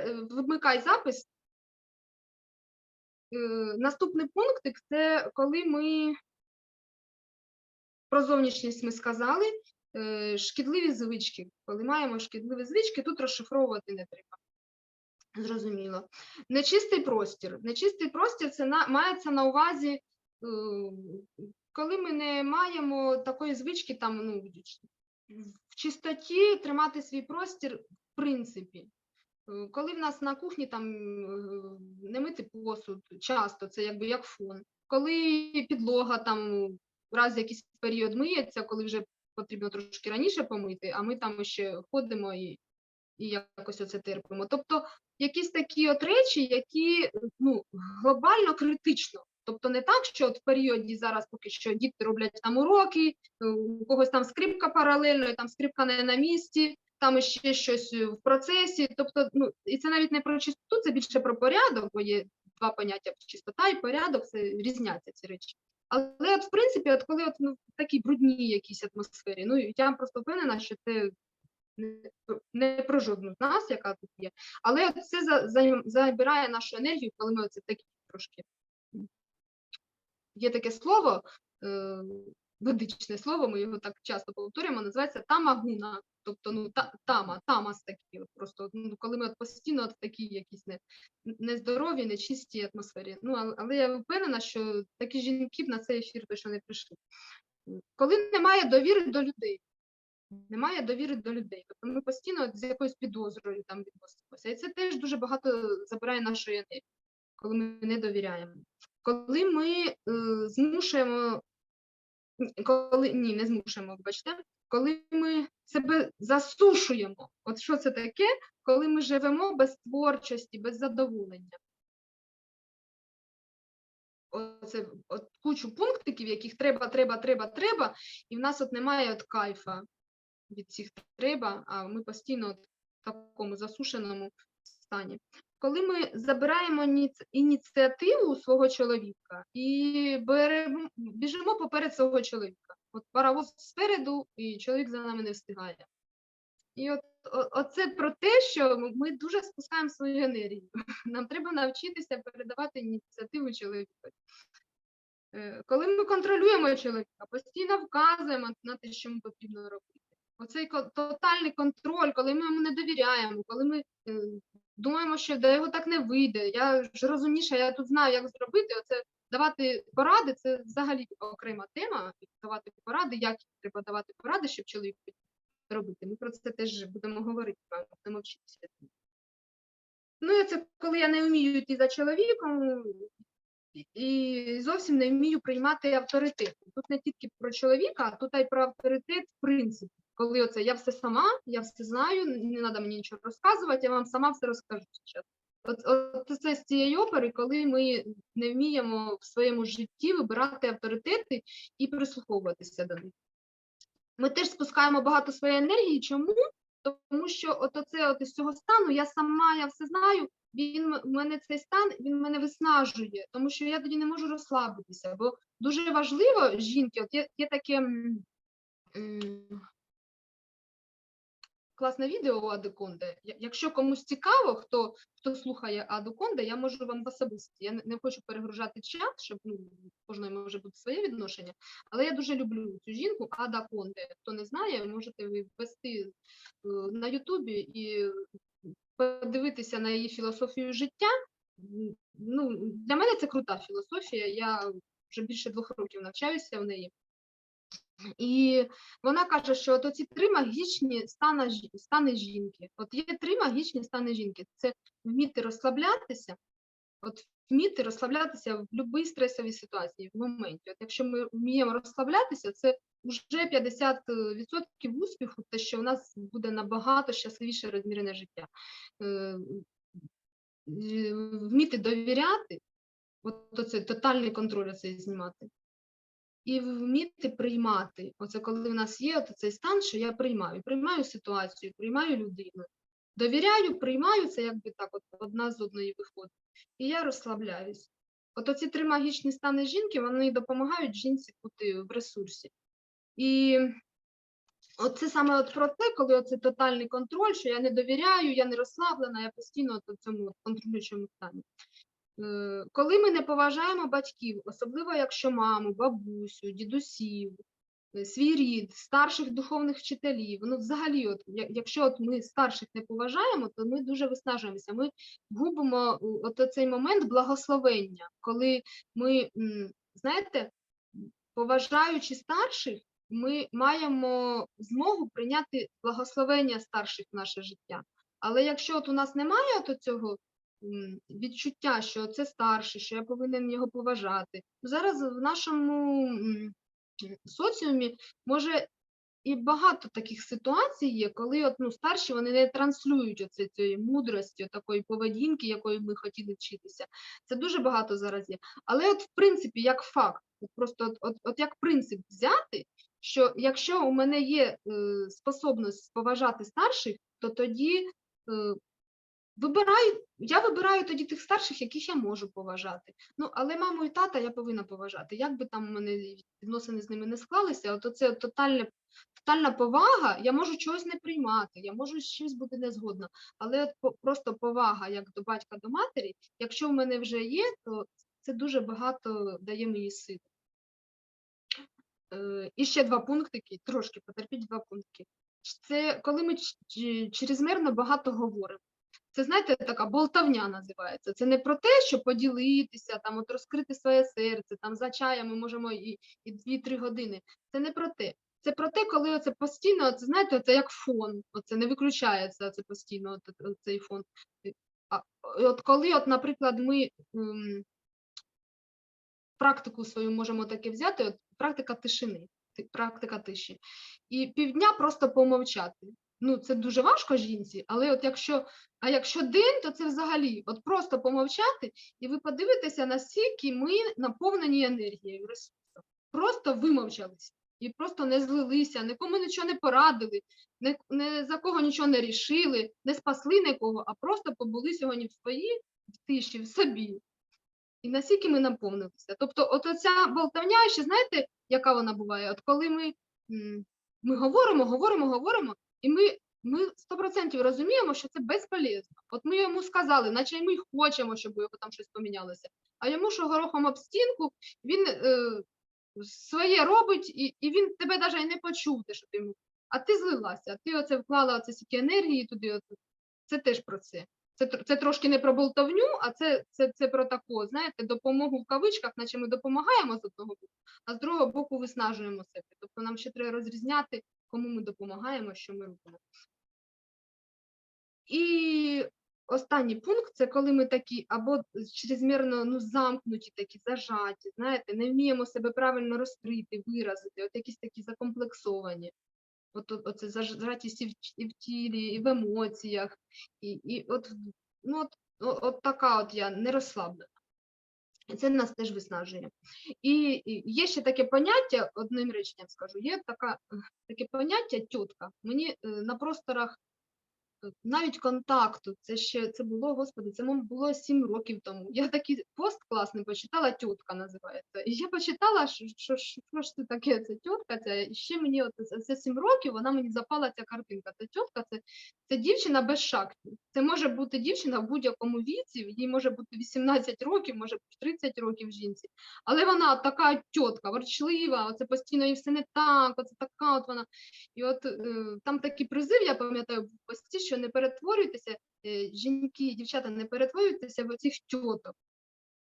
е, вмикай запис. Е, Наступний пунктик це коли ми про зовнішність ми сказали. е, Шкідливі звички. Коли маємо шкідливі звички, тут розшифровувати не треба. Зрозуміло. Нечистий простір. Нечистий простір це на, мається на увазі, коли ми не маємо такої звички, там, ну, в чистоті тримати свій простір в принципі. Е, Коли в нас на кухні там е, не мити посуд, часто це якби як фон. Коли підлога там раз якийсь період миється, коли вже потрібно трошки раніше помити, а ми там ще ходимо і, і якось оце терпимо. Тобто якісь такі от речі, які ну, глобально критично. Тобто не так, що от в періоді зараз поки що діти роблять там уроки, е, у когось там скрипка паралельно, і там скрипка не на місці, там ще щось е, в процесі. Тобто, ну і це навіть не про чистоту, це більше про порядок, бо є два поняття чистота і порядок, це різняться ці речі. Але от в принципі, от коли от ну, в такій брудній якійсь атмосфері, ну я просто впевнена, що це не, про жодну з нас, яка тут є, але це за, за, забирає нашу енергію, коли ми оце такі трошки. Є таке слово, е, ведичне слово, ми його так часто повторюємо, називається тамагуна. Тобто, ну, та, тама, тамас такі, просто, ну, коли ми от постійно от в такій якісь не, нездоровій, нечистій атмосфері. Ну, але я впевнена, що такі жінки б на цей ефір точно не прийшли. Коли немає довіри до людей, немає довіри до людей. Тобто ми постійно з якоюсь підозрою там відносимося. І це теж дуже багато забирає нашої енергії, коли ми не довіряємо. Коли ми е, змушуємо, коли ні, не змушуємо, вибачте, коли ми себе засушуємо, от що це таке, коли ми живемо без творчості, без задоволення. Оце от кучу пунктиків, яких треба, треба, треба, треба, і в нас от немає от кайфа від цих треба, а ми постійно от в такому засушеному стані. Коли ми забираємо ініціативу свого чоловіка і беремо, біжимо поперед свого чоловіка. От паровоз спереду, і чоловік за нами не встигає. І от, оце про те, що ми дуже спускаємо свою енергію. Нам треба навчитися передавати ініціативу чоловіку. Е, Коли ми контролюємо чоловіка, постійно вказуємо на те, що йому потрібно робити. Оцей тотальний контроль, коли ми йому не довіряємо, коли ми е, думаємо, що да його так не вийде. Я ж розумніша, я тут знаю, як зробити. Оце давати поради це взагалі окрема тема. Давати поради, як треба давати поради, щоб чоловік робити. Ми про це теж будемо говорити, певно, будемо вчитися. Ну, і це коли я не вмію йти за чоловіком і зовсім не вмію приймати авторитет. Тут не тільки про чоловіка, а тут і про авторитет в принципі. Коли оце я все сама, я все знаю, не треба мені нічого розказувати, я вам сама все розкажу зараз. От, от це з цієї опери, коли ми не вміємо в своєму житті вибирати авторитети і прислуховуватися до них. Ми теж спускаємо багато своєї енергії. Чому? Тому що от оце от із цього стану я сама, я все знаю, він мене цей стан він мене виснажує, тому що я тоді не можу розслабитися. Бо дуже важливо жінки, от є, є таке класне відео Адеконде. Якщо комусь цікаво, хто, хто слухає Адеконде, я можу вам в. Я не, хочу перегружати чат, щоб ну, кожної може бути своє відношення. Але я дуже люблю цю жінку Ада Конде. Хто не знає, можете ви ввести е, на Ютубі і подивитися на її філософію життя. Ну, для мене це крута філософія. Я вже більше двох років навчаюся в неї. І вона каже, що от оці три магічні стани, жінки. От є три магічні стани жінки. Це вміти розслаблятися, от вміти розслаблятися в будь-якій стресовій ситуації в моменті. От якщо ми вміємо розслаблятися, це вже 50% успіху, те, що у нас буде набагато щасливіше розмірене життя. Е, е, Вміти довіряти, от оце тотальний контроль оцей знімати. І вміти приймати. Оце коли в нас є цей стан, що я приймаю, приймаю ситуацію, приймаю людину. Довіряю, приймаю, це якби так, от одна з одної виходить. І я розслабляюсь. От оці три магічні стани жінки, вони допомагають жінці бути в ресурсі. І Оце саме от про те, коли оце тотальний контроль, що я не довіряю, я не розслаблена, я постійно от у цьому контролюючому стані. Е, Коли ми не поважаємо батьків, особливо якщо маму, бабусю, дідусів, е, свій рід, старших духовних вчителів, ну взагалі, от, якщо от ми старших не поважаємо, то ми дуже виснажуємося. Ми губимо от цей момент благословення, коли ми, знаєте, поважаючи старших, ми маємо змогу прийняти благословення старших в наше життя. Але якщо от у нас немає от цього відчуття, що це старший, що я повинен його поважати, зараз в нашому соціумі може і багато таких ситуацій є, коли от, ну, старші вони не транслюють оце цієї мудрості, такої поведінки, якої ми хотіли вчитися. Це дуже багато зараз є. Але от в принципі, як факт, от просто от, от, от як принцип взяти, що якщо у мене є е, способність поважати старших, то тоді е, вибираю, я вибираю тоді тих старших, яких я можу поважати. Ну, але маму і тата я повинна поважати. Як би там мене відносини з ними не склалися, от оце тотальне, тотальна повага, я можу чогось не приймати, я можу з щось бути не згодна. Але просто повага як до батька, до матері, якщо в мене вже є, то це дуже багато дає мені сили. Е, І ще два пунктики, трошки потерпіть два пунктики. Це коли ми чрезмірно багато говоримо. Це, знаєте, така болтавня називається. Це не про те, що поділитися, там, от розкрити своє серце, там за чаєм ми можемо і, і 2-3 години. Це не про те. Це про те, коли це постійно, це знаєте, це як фон, оце не виключається це постійно, цей фон. А, от коли, от, наприклад, ми практику свою можемо таке взяти, от, практика тишини, практика тиші. І півдня просто помовчати. Ну, це дуже важко жінці, але от якщо, а якщо день, то це взагалі от просто помовчати, і ви подивитеся, наскільки ми наповнені енергією, ресурсом. Просто вимовчалися і просто не злилися, нікому нічого не порадили, не, не за кого нічого не рішили, не спасли нікого, а просто побули сьогодні в своїй в тиші, в собі. І наскільки ми наповнилися. Тобто, от оця болтавня, ще знаєте, яка вона буває? От коли ми, ми говоримо, говоримо, говоримо, і ми, ми 100% розуміємо, що це безполезно. От ми йому сказали, наче ми хочемо, щоб його там щось помінялося. А йому що горохом об стінку, він е, своє робить, і, і він тебе навіть не почув, те, що ти йому. А ти злилася, а ти оце вклала оце стільки енергії туди. От, це теж про це. Це, це трошки не про болтовню, а це, це, це про таку, знаєте, допомогу в кавичках, наче ми допомагаємо з одного боку, а з другого боку виснажуємо себе. Тобто нам ще треба розрізняти, кому ми допомагаємо, що ми робимо. І останній пункт це коли ми такі або чрезмірно ну, замкнуті, такі зажаті, знаєте, не вміємо себе правильно розкрити, виразити, от якісь такі закомплексовані. От, от, оце зажатість і в, і в тілі, і в емоціях, і, і от, ну, от, от така от я не розслаблена. Це нас теж виснажує. І, є ще таке поняття, одним реченням скажу, є така, е, таке поняття тітка. Мені е, на просторах навіть контакту, це ще це було, господи, це мабуть, було сім років тому. Я такий пост класний почитала, тітка називається. І я почитала, що, що, що, ж це таке, це тітка, ця. І ще мені от за- сім років вона мені запала ця картинка. Це тітка, це, це дівчина без шахтів. Це може бути дівчина в будь-якому віці, їй може бути 18 років, може бути 30 років жінці. Але вона така тітка, ворчлива, оце постійно і все не так, оце така от вона. І от е, там такий призив, я пам'ятаю, в пості, що не перетворюйтеся, е, жінки і дівчата, не перетворюйтеся в цих тьоток.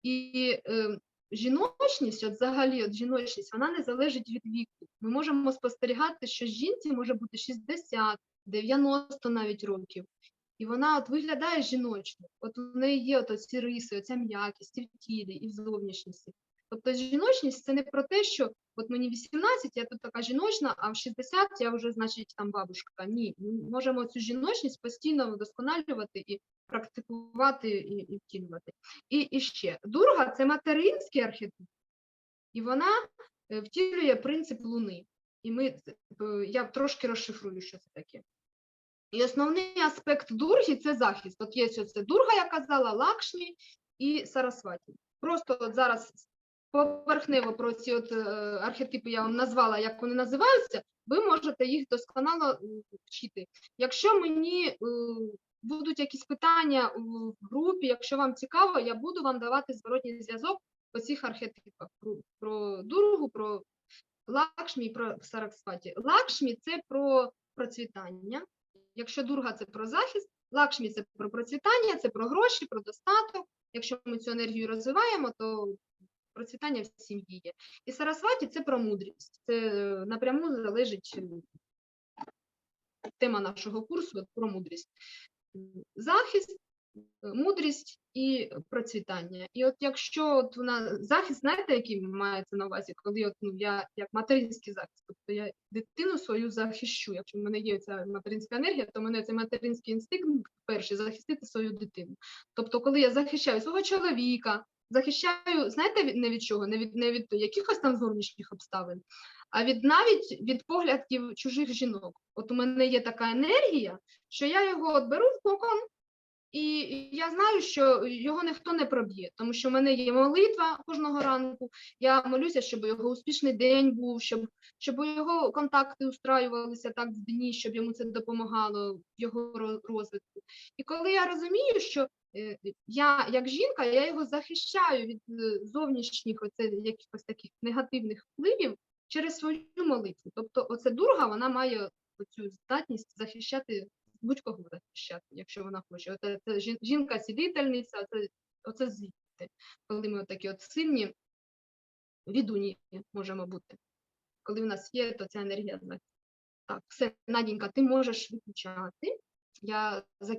І е, жіночність, от взагалі, от жіночність, вона не залежить від віку. Ми можемо спостерігати, що жінці може бути 60, 90 навіть років. І вона от виглядає жіночно. От у неї є от ці риси, оця м'якість і в тілі, і в зовнішності. Тобто жіночність це не про те, що от мені 18, я тут така жіночна, а в 60 я вже, значить, там бабушка. Ні, ми можемо цю жіночність постійно вдосконалювати і практикувати і, і втілювати. І, і ще дурга це материнський архетип, і вона е, втілює принцип луни. І ми, е, я трошки розшифрую, що це таке. І основний аспект дурги це захист. От є це дурга, я казала, лакшмі і сарасваті. Просто от зараз поверхнево про ці от, е, архетипи я вам назвала, як вони називаються. ви можете їх досконало вчити. Якщо мені е, будуть якісь питання в групі, якщо вам цікаво, я буду вам давати зворотній зв'язок по цих архетипах про, дургу, про лакшмі і про саракспаті. Лакшмі це про процвітання. Якщо дурга це про захист, лакшмі це про процвітання, це про гроші, про достаток. Якщо ми цю енергію розвиваємо, то процвітання в сім'ї є. І сарасваті це про мудрість. Це е, напряму залежить тема нашого курсу про мудрість. Захист, мудрість і процвітання. І от якщо от вона захист, знаєте, який мається на увазі, коли от, ну, я як материнський захист, тобто я дитину свою захищу. Якщо в мене є ця материнська енергія, то в мене це материнський інстинкт перший захистити свою дитину. Тобто, коли я захищаю свого чоловіка, захищаю, знаєте, не від чого, не від не від якихось там зовнішніх обставин, а від навіть від поглядів чужих жінок. От у мене є така енергія, що я його от беру в кокон, і я знаю, що його ніхто не проб'є, тому що в мене є молитва кожного ранку. Я молюся, щоб його успішний день був, щоб, щоб його контакти устраювалися так в дні, щоб йому це допомагало в його розвитку. І коли я розумію, що я як жінка, я його захищаю від е, зовнішніх оце, якихось таких негативних впливів через свою молитву. Тобто, оце дурга, вона має цю здатність захищати будь-кого захищати, якщо вона хоче. Оце, це жінка-цілительниця, оце, оце звідти, коли ми такі от сильні відуні можемо бути. Коли в нас є, то ця енергія. Так, все, Надінька, ти можеш виключати. Я закінчу.